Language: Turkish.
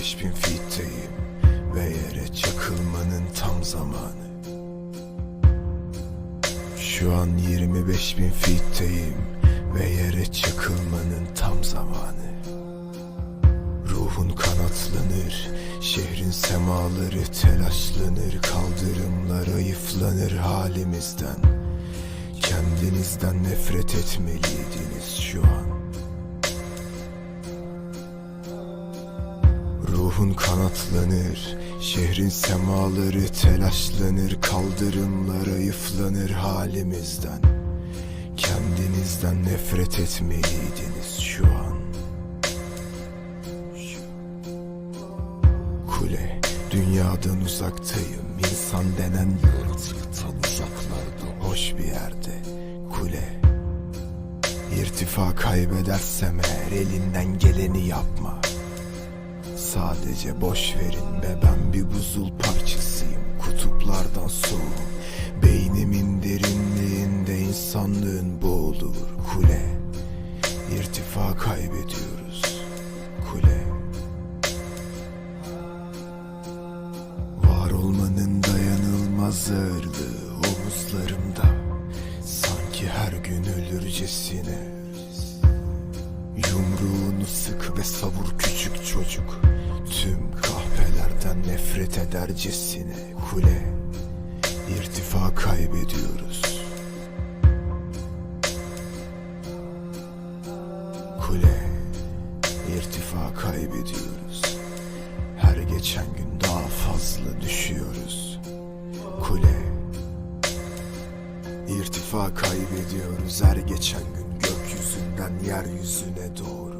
25 bin fitteyim ve yere çakılmanın tam zamanı. Şu an 25 bin fitteyim ve yere çakılmanın tam zamanı. Ruhun kanatlanır, şehrin semaları telaşlanır, kaldırımlar ayıflanır halimizden. Kendinizden nefret etmeliydiniz şu an. Ruhun kanatlanır, şehrin semaları telaşlanır, kaldırımlar ayıflanır halimizden. Kendinizden nefret etmeliydiniz şu an. Kule, dünyadan uzaktayım, insan denen yaratıktan uzaklarda, hoş bir yerde. Kule, irtifa kaybedersem eğer elinden geleni yapma. Sadece boş verin be ben bir buzul parçasıyım. Kutuplardan soğuk Beynimin derinliğinde insanlığın boğulur Kule. İrtifa kaybediyoruz Kule. Var olmanın dayanılmaz ağırlığı omuzlarımda. Sanki her gün ölürcesine ve savur küçük çocuk Tüm kahpelerden nefret edercesine Kule. İrtifa kaybediyoruz. Kule İrtifa kaybediyoruz. Her geçen gün daha fazla düşüyoruz. Kule İrtifa kaybediyoruz. Her geçen gün gökyüzünden yeryüzüne doğru